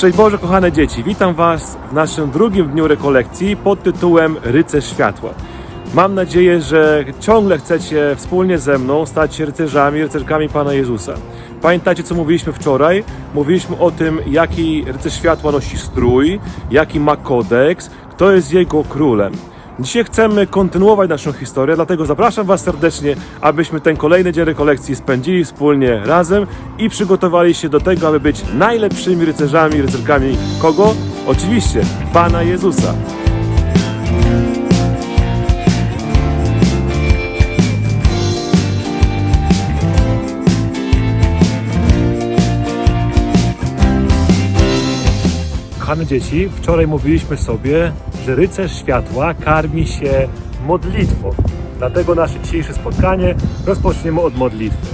Szczęść Boże, kochane dzieci, witam Was w naszym drugim dniu rekolekcji pod tytułem Rycerz Światła. Mam nadzieję, że ciągle chcecie wspólnie ze mną stać się rycerzami, rycerkami Pana Jezusa. Pamiętacie, co mówiliśmy wczoraj? Mówiliśmy o tym, jaki rycerz światła nosi strój, jaki ma kodeks, kto jest jego królem. Dzisiaj chcemy kontynuować naszą historię, dlatego zapraszam Was serdecznie, abyśmy ten kolejny dzień rekolekcji spędzili wspólnie razem i przygotowali się do tego, aby być najlepszymi rycerzami, rycerkami kogo? Oczywiście Pana Jezusa. Kochane dzieci, wczoraj mówiliśmy sobie, że rycerz światła karmi się modlitwą. Dlatego nasze dzisiejsze spotkanie rozpoczniemy od modlitwy.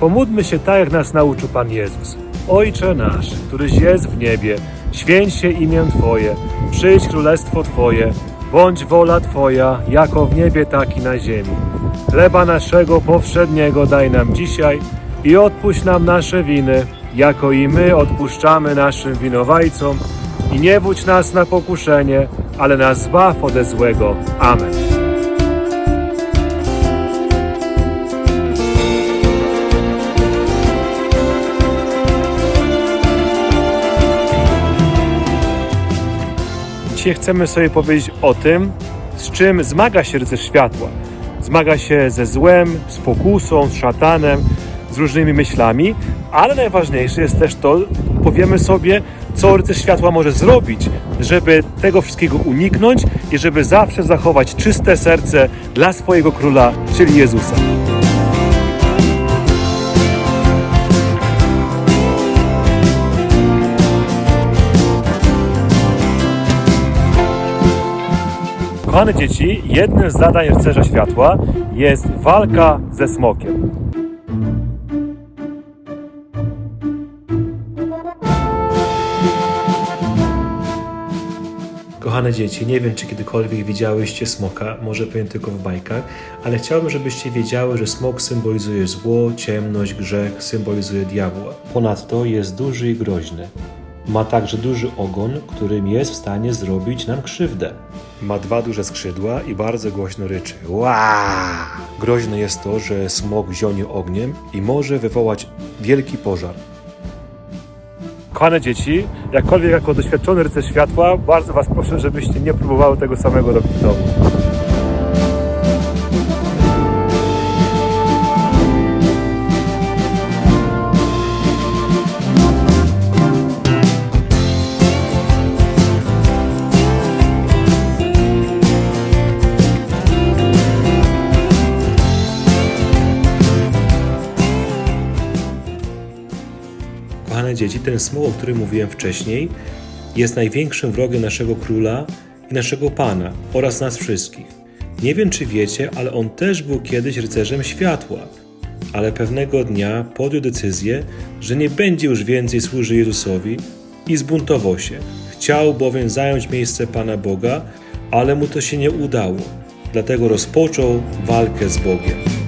Pomódlmy się tak, jak nas nauczył Pan Jezus. Ojcze nasz, któryś jest w niebie, święć się imię Twoje, przyjdź królestwo Twoje, bądź wola Twoja, jako w niebie, tak i na ziemi. Chleba naszego powszedniego daj nam dzisiaj i odpuść nam nasze winy, jako i my odpuszczamy naszym winowajcom i nie wódź nas na pokuszenie, ale nas zbaw ode złego. Amen. Dzisiaj chcemy sobie powiedzieć o tym, z czym zmaga się rycerz światła. Zmaga się ze złem, z pokusą, z szatanem, z różnymi myślami, ale najważniejsze jest też to, powiemy sobie, co rycerz światła może zrobić, żeby tego wszystkiego uniknąć i żeby zawsze zachować czyste serce dla swojego króla, czyli Jezusa. Kochane dzieci, jednym z zadań rycerza światła jest walka ze smokiem. Kochane dzieci, nie wiem czy kiedykolwiek widziałyście smoka, może pewnie tylko w bajkach, ale chciałbym, żebyście wiedziały, że smok symbolizuje zło, ciemność, grzech, symbolizuje diabła. Ponadto jest duży i groźny. Ma także duży ogon, którym jest w stanie zrobić nam krzywdę. Ma dwa duże skrzydła i bardzo głośno ryczy. Ła! Groźne jest to, że smok zionie ogniem i może wywołać wielki pożar. Kochane dzieci, jakkolwiek jako doświadczony rycerz światła, bardzo Was proszę, żebyście nie próbowały tego samego robić w domu. Dzieci, ten smok, o którym mówiłem wcześniej, jest największym wrogiem naszego króla i naszego pana oraz nas wszystkich. Nie wiem, czy wiecie, ale on też był kiedyś rycerzem światła. Ale pewnego dnia podjął decyzję, że nie będzie już więcej służył Jezusowi i zbuntował się. Chciał bowiem zająć miejsce Pana Boga, ale mu to się nie udało. Dlatego rozpoczął walkę z Bogiem.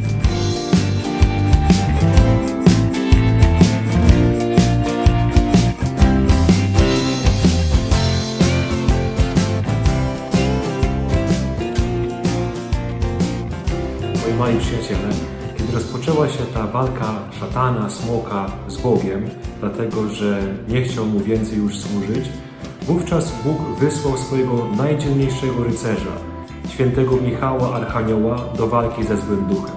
Moi przyjaciele, kiedy rozpoczęła się ta walka szatana, smoka z Bogiem, dlatego że nie chciał mu więcej już służyć, wówczas Bóg wysłał swojego najdzielniejszego rycerza, świętego Michała Archanioła, do walki ze złym duchem.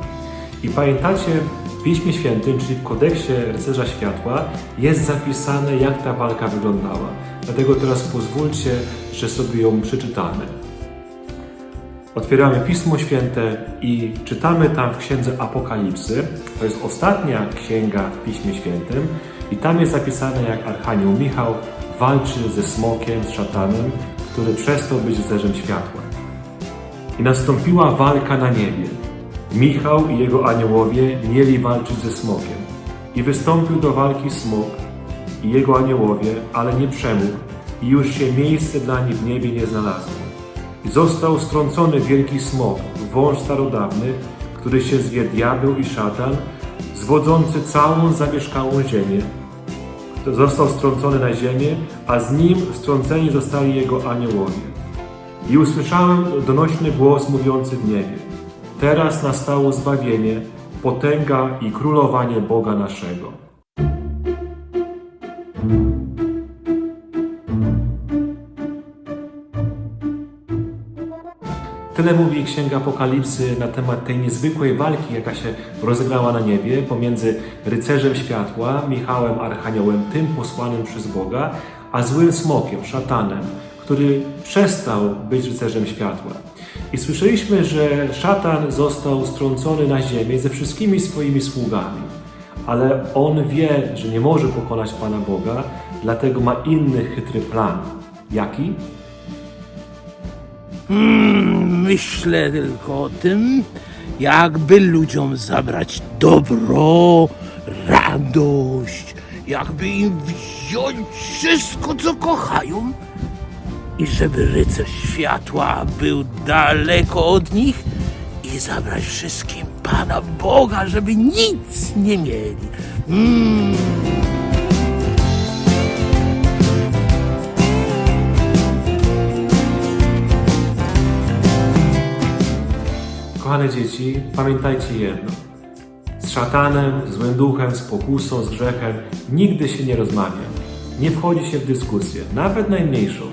I pamiętacie, w Piśmie Świętym, czyli w kodeksie rycerza światła, jest zapisane, jak ta walka wyglądała. Dlatego teraz pozwólcie, że sobie ją przeczytamy. Otwieramy Pismo Święte i czytamy tam w Księdze Apokalipsy. To jest ostatnia księga w Piśmie Świętym i tam jest zapisane, jak Archanioł Michał walczy ze smokiem, z szatanem, który przestał być rycerzem światła. I nastąpiła walka na niebie. Michał i jego aniołowie mieli walczyć ze smokiem. I wystąpił do walki smok i jego aniołowie, ale nie przemógł i już się miejsce dla nich w niebie nie znalazło. Został strącony wielki smok, wąż starodawny, który się zwie diabeł i szatan, zwodzący całą zamieszkałą ziemię. Został strącony na ziemię, a z nim strąceni zostali jego aniołowie. I usłyszałem donośny głos mówiący w niebie. Teraz nastało zbawienie, potęga i królowanie Boga naszego. Tyle mówi Księga Apokalipsy na temat tej niezwykłej walki, jaka się rozegrała na niebie pomiędzy rycerzem światła, Michałem Archaniołem, tym posłanym przez Boga, a złym smokiem, szatanem, który przestał być rycerzem światła. I słyszeliśmy, że szatan został strącony na ziemię ze wszystkimi swoimi sługami, ale on wie, że nie może pokonać Pana Boga, dlatego ma inny chytry plan. Jaki? Myślę tylko o tym, jakby ludziom zabrać dobro, radość, jakby im wziąć wszystko, co kochają i żeby rycerz światła był daleko od nich i zabrać wszystkim Pana Boga, żeby nic nie mieli. Mm. Kochane dzieci, pamiętajcie jedno. Z szatanem, złym duchem, z pokusą, z grzechem nigdy się nie rozmawia. Nie wchodzi się w dyskusję, nawet najmniejszą.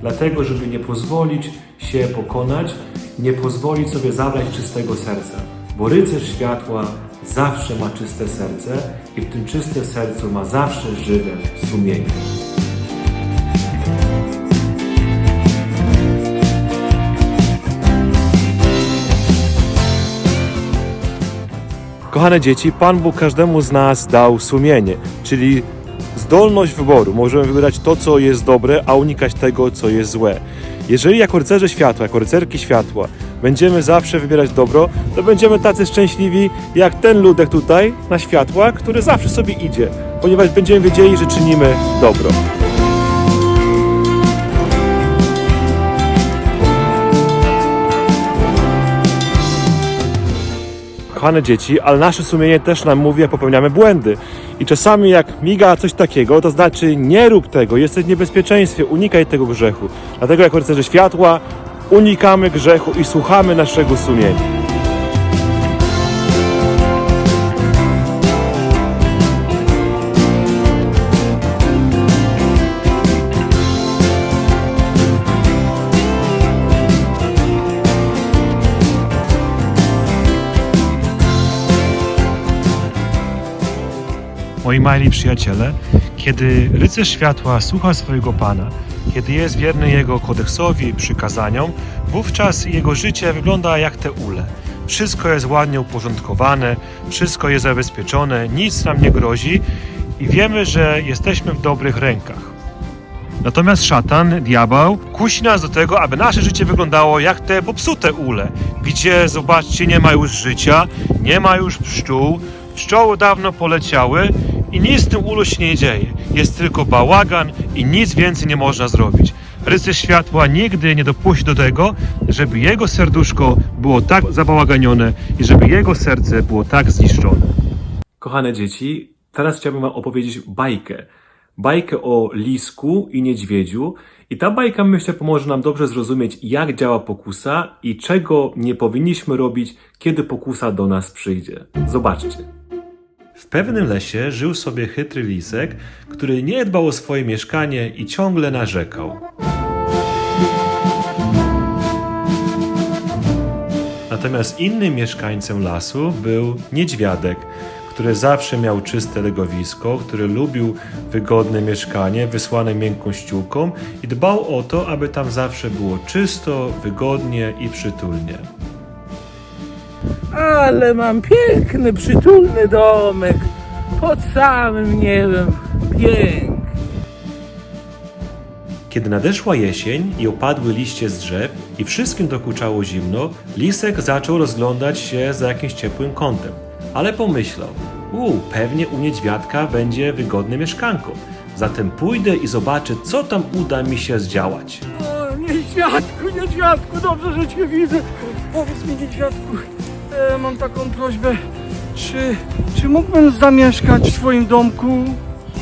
Dlatego, żeby nie pozwolić się pokonać, nie pozwolić sobie zabrać czystego serca. Bo rycerz światła zawsze ma czyste serce i w tym czystym sercu ma zawsze żywe sumienie. Kochane dzieci, Pan Bóg każdemu z nas dał sumienie, czyli zdolność wyboru. Możemy wybierać to, co jest dobre, a unikać tego, co jest złe. Jeżeli jako rycerze światła, jako rycerki światła będziemy zawsze wybierać dobro, to będziemy tacy szczęśliwi jak ten ludek tutaj na światła, który zawsze sobie idzie, ponieważ będziemy wiedzieli, że czynimy dobro. Kochane dzieci, ale nasze sumienie też nam mówi, jak popełniamy błędy. I czasami jak miga coś takiego, to znaczy nie rób tego, jesteś w niebezpieczeństwie, unikaj tego grzechu. Dlatego jako rycerze światła unikamy grzechu i słuchamy naszego sumienia. Moi mali przyjaciele, kiedy rycerz światła słucha swojego Pana, kiedy jest wierny Jego kodeksowi i przykazaniom, wówczas jego życie wygląda jak te ule. Wszystko jest ładnie uporządkowane, wszystko jest zabezpieczone, nic nam nie grozi i wiemy, że jesteśmy w dobrych rękach. Natomiast szatan, diabeł, kusi nas do tego, aby nasze życie wyglądało jak te popsute ule, gdzie, zobaczcie, nie ma już życia, nie ma już pszczół, pszczoły dawno poleciały i nic w tym ulu się nie dzieje. Jest tylko bałagan i nic więcej nie można zrobić. Rycerz światła nigdy nie dopuści do tego, żeby jego serduszko było tak zabałaganione i żeby jego serce było tak zniszczone. Kochane dzieci, teraz chciałbym Wam opowiedzieć bajkę. Bajkę o lisku i niedźwiedziu. I ta bajka, myślę, pomoże nam dobrze zrozumieć, jak działa pokusa i czego nie powinniśmy robić, kiedy pokusa do nas przyjdzie. Zobaczcie. W pewnym lesie żył sobie chytry lisek, który nie dbał o swoje mieszkanie i ciągle narzekał. Natomiast innym mieszkańcem lasu był niedźwiadek, który zawsze miał czyste legowisko, który lubił wygodne mieszkanie wysłane miękką ściółką i dbał o to, aby tam zawsze było czysto, wygodnie i przytulnie. Ale mam piękny, przytulny domek. Pod samym niebem. Piękny. Kiedy nadeszła jesień i opadły liście z drzew i wszystkim dokuczało zimno, lisek zaczął rozglądać się za jakimś ciepłym kątem. Ale pomyślał, u, pewnie u niedźwiadka będzie wygodne mieszkanko. Zatem pójdę i zobaczę, co tam uda mi się zdziałać. O, niedźwiadku, niedźwiadku, dobrze, że cię widzę. Powiedz mi, niedźwiadku, mam taką prośbę. Czy, czy mógłbym zamieszkać w twoim domku?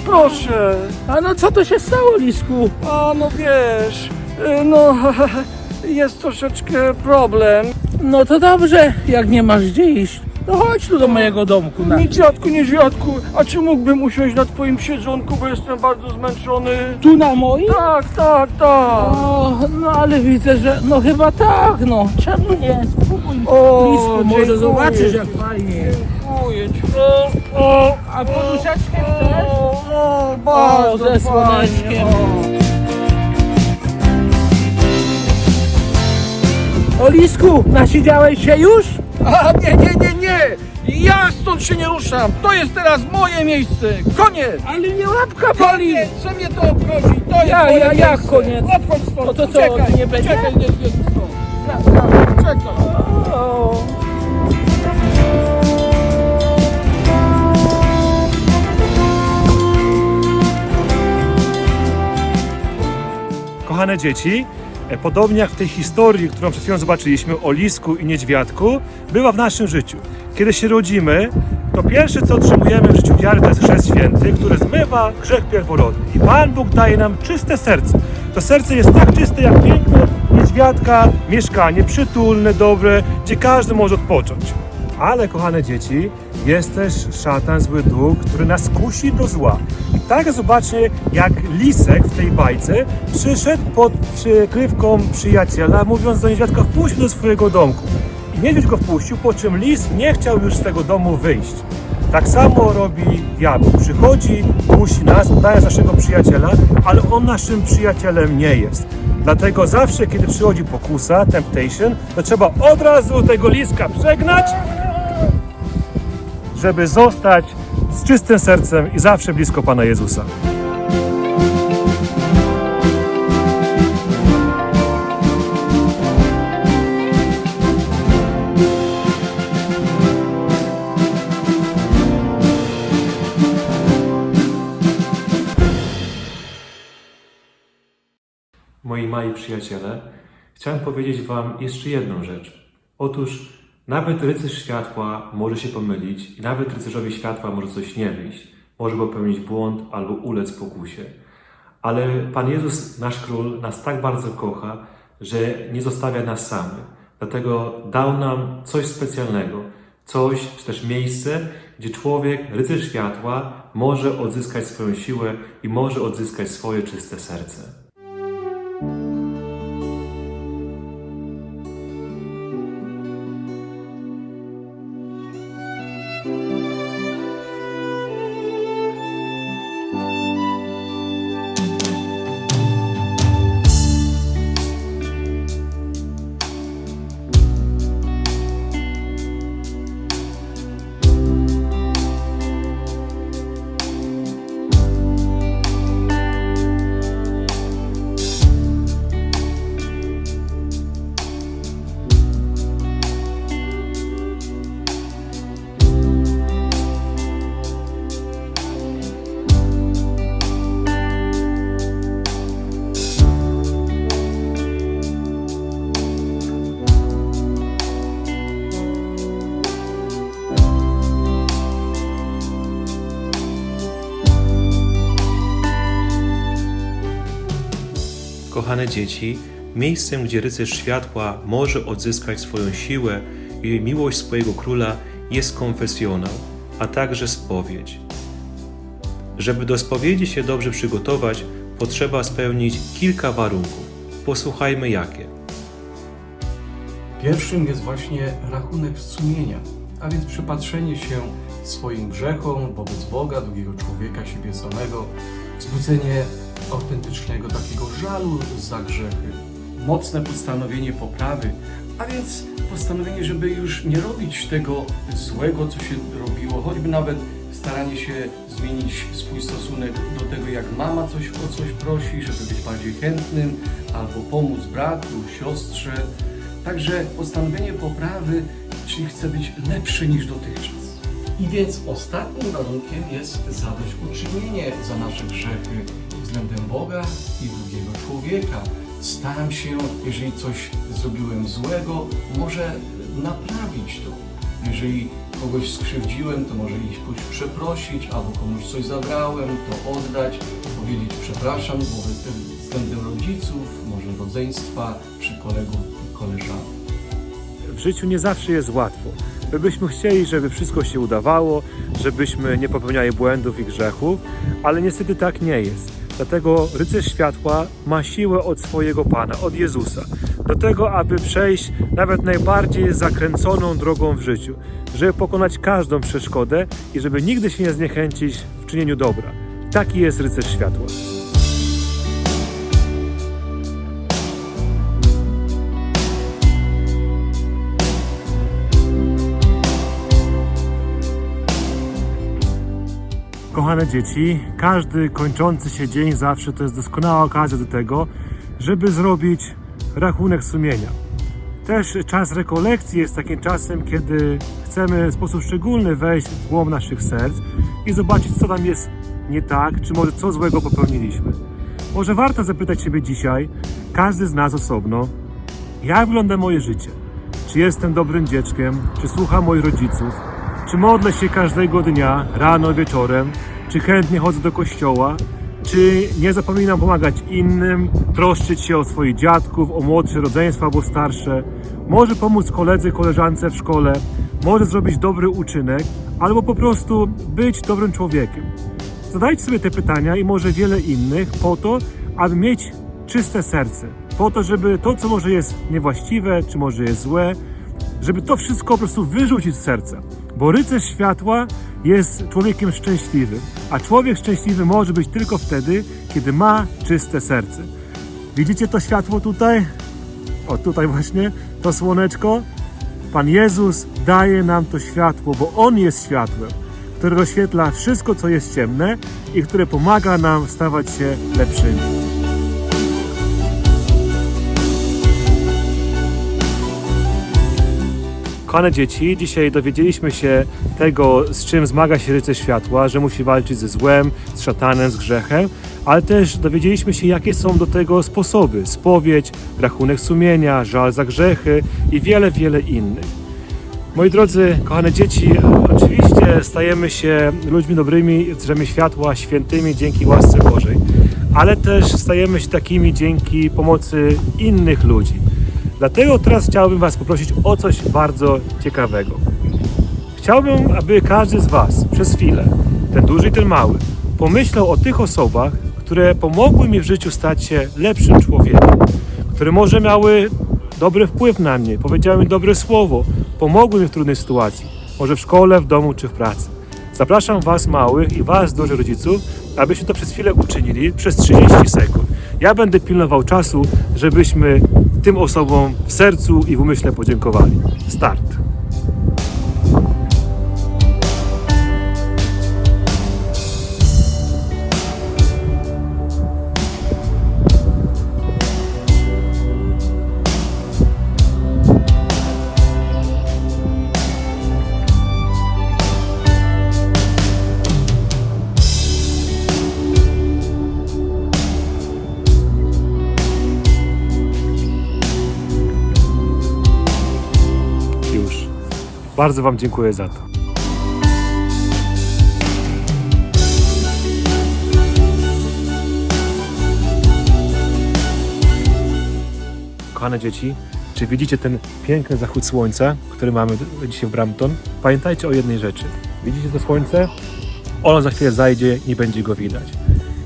Proszę. A no co to się stało, Lisku? A no wiesz, e, no jest troszeczkę problem. No to dobrze, jak nie masz gdzie iść, to chodź tu do mojego domku. Na... Niedźwiadku, niedźwiadku, a czy mógłbym usiąść na twoim siedzonku, bo jestem bardzo zmęczony? Tu na moim? Tak, tak, tak. O, no ale widzę, że no chyba tak, no. Czemu nie? Spróbuj. O, Lisku, może dziękuję zobaczysz jak fajnie. Dziękuję ci. O, o, A poduszeczkę chcesz? o, o, O, bardzo ze fajnie, słoneczkiem. o. O Lisku, nasiedziałeś się już? A nie, nie, nie, nie! Ja stąd się nie ruszam! To jest teraz moje miejsce! Koniec! Ale nie łapka boli. Koniec! Co mnie to obchodzi? To jest Ja- moje ja- jak miejsce. koniec? Odchodź stąd! No to co, Czekaj, nie będzie? Czekaj, nie, nie, stąd! Ja, ja, czekaj! O. Kochane dzieci, podobnie jak w tej historii, którą przed chwilą zobaczyliśmy o lisku i niedźwiadku, bywa w naszym życiu. Kiedy się rodzimy, to pierwsze co otrzymujemy w życiu wiary to jest chrzest święty, który zmywa grzech pierworodny. I Pan Bóg daje nam czyste serce. To serce jest tak czyste jak piękne niedźwiadka, mieszkanie przytulne, dobre, gdzie każdy może odpocząć. Ale kochane dzieci, jest też szatan, zły duch, który nas kusi do zła. I tak zobaczcie, jak lisek w tej bajce przyszedł pod przykrywką przyjaciela, mówiąc do niedźwiadka, wpuść do swojego domku. I niedźwiedź go wpuścił, po czym lis nie chciał już z tego domu wyjść. Tak samo robi diabeł. Przychodzi, kusi nas, udaje naszego przyjaciela, ale on naszym przyjacielem nie jest. Dlatego zawsze, kiedy przychodzi pokusa, temptation, to trzeba od razu tego liska przegnać, żeby zostać z czystym sercem i zawsze blisko Pana Jezusa. Moi mali przyjaciele, chciałem powiedzieć Wam jeszcze jedną rzecz. Otóż nawet rycerz światła może się pomylić i nawet rycerzowi światła może coś nie wyjść. Może popełnić błąd albo ulec pokusie. Ale Pan Jezus, nasz Król, nas tak bardzo kocha, że nie zostawia nas samych. Dlatego dał nam coś specjalnego, coś, czy też miejsce, gdzie człowiek, rycerz światła, może odzyskać swoją siłę i może odzyskać swoje czyste serce. Dzieci, miejscem, gdzie rycerz światła może odzyskać swoją siłę i miłość swojego króla jest konfesjonał, a także spowiedź. Żeby do spowiedzi się dobrze przygotować, potrzeba spełnić kilka warunków. Posłuchajmy jakie. Pierwszym jest właśnie rachunek sumienia, a więc przypatrzenie się swoim grzechom wobec Boga, drugiego człowieka, siebie samego, wzbudzenie autentycznego takiego żalu za grzechy, mocne postanowienie poprawy, a więc postanowienie, żeby już nie robić tego złego, co się robiło, choćby nawet staranie się zmienić swój stosunek do tego, jak mama coś o coś prosi, żeby być bardziej chętnym, albo pomóc bratu, siostrze. Także postanowienie poprawy, czyli chcę być lepszy niż dotychczas. I więc ostatnim warunkiem jest zadośćuczynienie za nasze grzechy względem Boga i drugiego człowieka. Staram się, jeżeli coś zrobiłem złego, może naprawić to. Jeżeli kogoś skrzywdziłem, to może iść pójść przeprosić, albo komuś coś zabrałem, to oddać, powiedzieć przepraszam wobec względem rodziców, może rodzeństwa, czy kolegów i koleżanek. W życiu nie zawsze jest łatwo. My byśmy chcieli, żeby wszystko się udawało, żebyśmy nie popełniali błędów i grzechów, ale niestety tak nie jest. Dlatego rycerz światła ma siłę od swojego Pana, od Jezusa, do tego, aby przejść nawet najbardziej zakręconą drogą w życiu, żeby pokonać każdą przeszkodę i żeby nigdy się nie zniechęcić w czynieniu dobra. Taki jest rycerz światła. Kochane dzieci, każdy kończący się dzień zawsze to jest doskonała okazja do tego, żeby zrobić rachunek sumienia. Też czas rekolekcji jest takim czasem, kiedy chcemy w sposób szczególny wejść w głąb naszych serc i zobaczyć, co tam jest nie tak, czy może co złego popełniliśmy. Może warto zapytać siebie dzisiaj, każdy z nas osobno, jak wygląda moje życie? Czy jestem dobrym dzieckiem? Czy słucham moich rodziców? Czy modlę się każdego dnia, rano, wieczorem? Czy chętnie chodzę do kościoła? Czy nie zapominam pomagać innym, troszczyć się o swoich dziadków, o młodsze rodzeństwa albo starsze? Może pomóc koledze, koleżance w szkole? Może zrobić dobry uczynek? Albo po prostu być dobrym człowiekiem? Zadajcie sobie te pytania i może wiele innych po to, aby mieć czyste serce. Po to, żeby to, co może jest niewłaściwe, czy może jest złe, żeby to wszystko po prostu wyrzucić z serca. Bo rycerz światła jest człowiekiem szczęśliwym, a człowiek szczęśliwy może być tylko wtedy, kiedy ma czyste serce. Widzicie to światło tutaj? O, tutaj właśnie, to słoneczko. Pan Jezus daje nam to światło, bo On jest światłem, które rozświetla wszystko, co jest ciemne i które pomaga nam stawać się lepszymi. Kochane dzieci, dzisiaj dowiedzieliśmy się tego, z czym zmaga się rycerz światła, że musi walczyć ze złem, z szatanem, z grzechem, ale też dowiedzieliśmy się, jakie są do tego sposoby: spowiedź, rachunek sumienia, żal za grzechy i wiele, wiele innych. Moi drodzy, kochane dzieci, oczywiście stajemy się ludźmi dobrymi, drzemy światła, świętymi dzięki łasce Bożej, ale też stajemy się takimi dzięki pomocy innych ludzi. Dlatego teraz chciałbym Was poprosić o coś bardzo ciekawego. Chciałbym, aby każdy z Was przez chwilę, ten duży i ten mały, pomyślał o tych osobach, które pomogły mi w życiu stać się lepszym człowiekiem, które może miały dobry wpływ na mnie, powiedziały mi dobre słowo, pomogły mi w trudnej sytuacji, może w szkole, w domu czy w pracy. Zapraszam Was małych i Was dużych rodziców, abyśmy to przez chwilę uczynili przez 30 sekund. Ja będę pilnował czasu, żebyśmy tym osobom w sercu i w umyśle podziękowali. Start. Bardzo Wam dziękuję za to. Kochane dzieci, czy widzicie ten piękny zachód słońca, który mamy dzisiaj w Brampton? Pamiętajcie o jednej rzeczy. Widzicie to słońce? Ono za chwilę zajdzie i nie będzie go widać.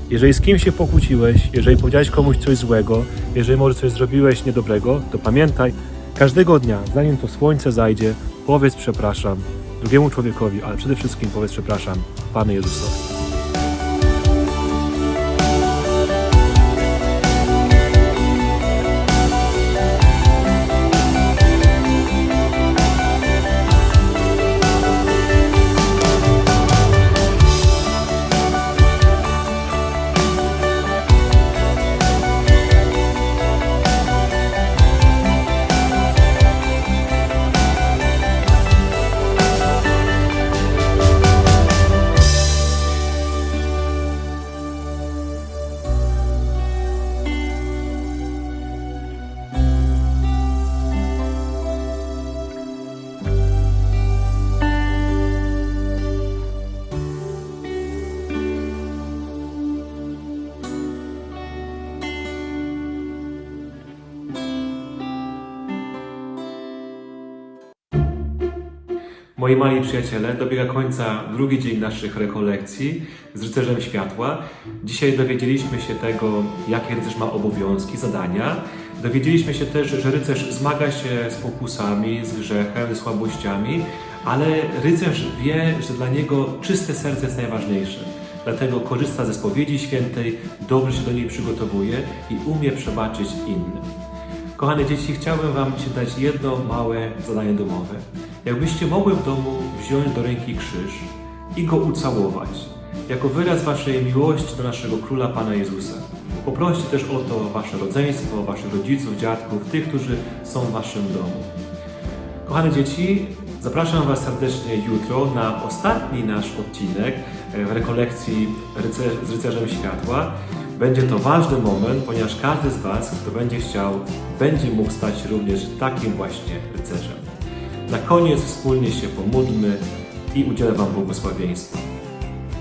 Jeżeli z kimś się pokłóciłeś, jeżeli powiedziałeś komuś coś złego, jeżeli może coś zrobiłeś niedobrego, to pamiętaj, każdego dnia, zanim to słońce zajdzie, powiedz przepraszam drugiemu człowiekowi, ale przede wszystkim powiedz przepraszam Panu Jezusowi. Przyjaciele, dobiega końca drugi dzień naszych rekolekcji z rycerzem światła. Dzisiaj dowiedzieliśmy się tego, jakie rycerz ma obowiązki, zadania. Dowiedzieliśmy się też, że rycerz zmaga się z pokusami, z grzechem, ze słabościami, ale rycerz wie, że dla niego czyste serce jest najważniejsze. Dlatego korzysta ze spowiedzi świętej, dobrze się do niej przygotowuje i umie przebaczyć innym. Kochane dzieci, chciałbym Wam dzisiaj dać jedno małe zadanie domowe. Jakbyście mogły w domu wziąć do ręki krzyż i go ucałować, jako wyraz Waszej miłości do naszego Króla Pana Jezusa. Poproście też o to Wasze rodzeństwo, Waszych rodziców, dziadków, tych, którzy są w Waszym domu. Kochane dzieci, zapraszam Was serdecznie jutro na ostatni nasz odcinek e, w rekolekcji z Rycerzem Światła. Będzie to ważny moment, ponieważ każdy z Was, kto będzie chciał, będzie mógł stać również takim właśnie rycerzem. Na koniec wspólnie się pomódlmy i udzielę Wam błogosławieństwa.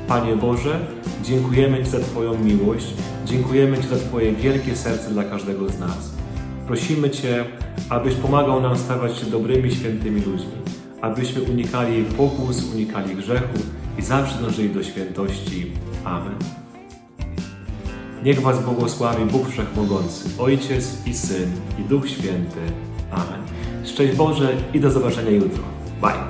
Panie Boże, dziękujemy Ci za Twoją miłość, dziękujemy Ci za Twoje wielkie serce dla każdego z nas. Prosimy Cię, abyś pomagał nam stawać się dobrymi, świętymi ludźmi, abyśmy unikali pokus, unikali grzechu i zawsze dążyli do świętości. Amen. Niech Was błogosławi Bóg Wszechmogący, Ojciec i Syn i Duch Święty. Amen. Szczęść Boże i do zobaczenia jutro. Bye.